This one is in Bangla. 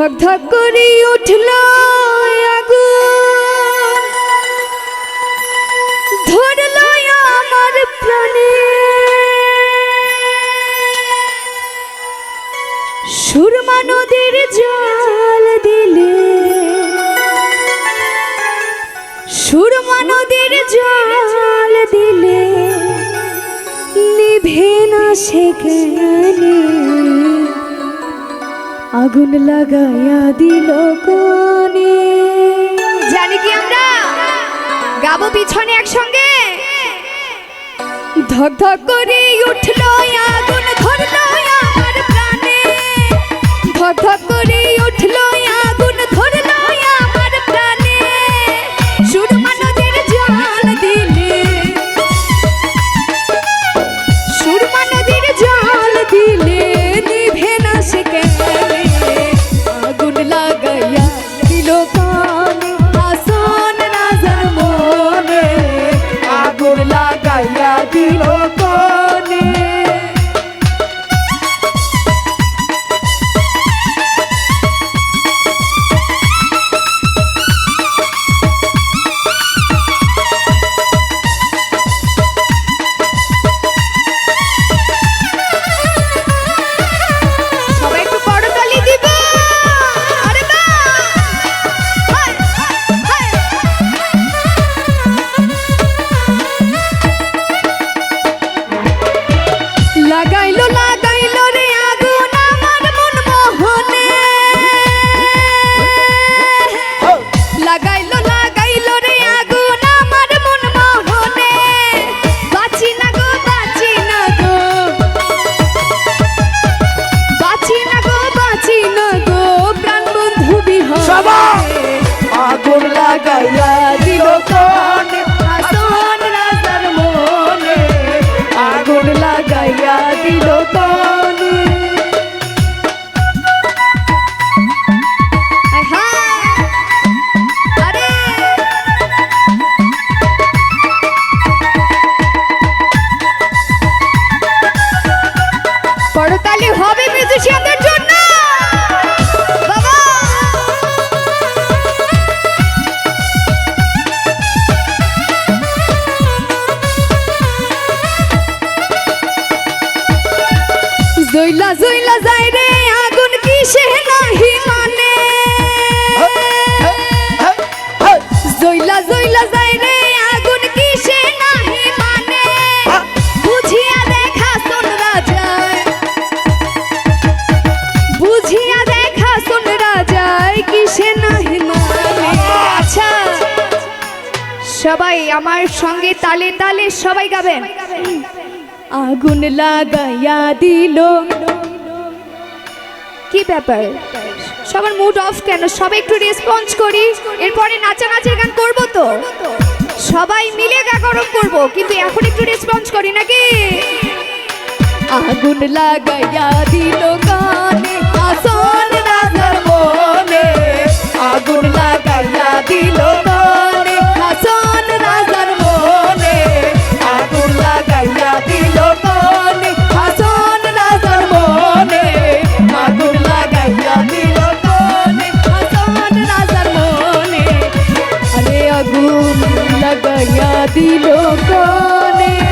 ধক ধক করে উঠল আগুন। ধরল আমার প্রাণে। সুরমা নদীর জল দিলে। সুরমা নদীর জল দিলে। নিভে না সেখানে আগুন লাগাইয়া দিল কোনে জানি কি আমরা? গাবো পিছনে একসঙ্গে? ধক ধক করে উঠল আগুন। আগুন লাগাইয়া দিল কোনে করতালি হবে মিউজিশিয়ানদের জন্য। জইলা জইলা যাই রে আগুন কিসে নাহি মানে? জইলা জইলা সবাই আমার সঙ্গে তালে তালে সবাই গাবেন। আগুন লাগাইয়া দিল। কি ব্যাপার? সবার মুড অফ কেন? সবাই একটু রেসপন্স করি। এরপরে নাচানাচির গান করব তো। সবাই মিলে গা গরম করব, কিন্তু এখন একটু রেসপন্স করি নাকি? আগুন লাগাইয়া দিল কানে লাগাইয়া দিল কানে।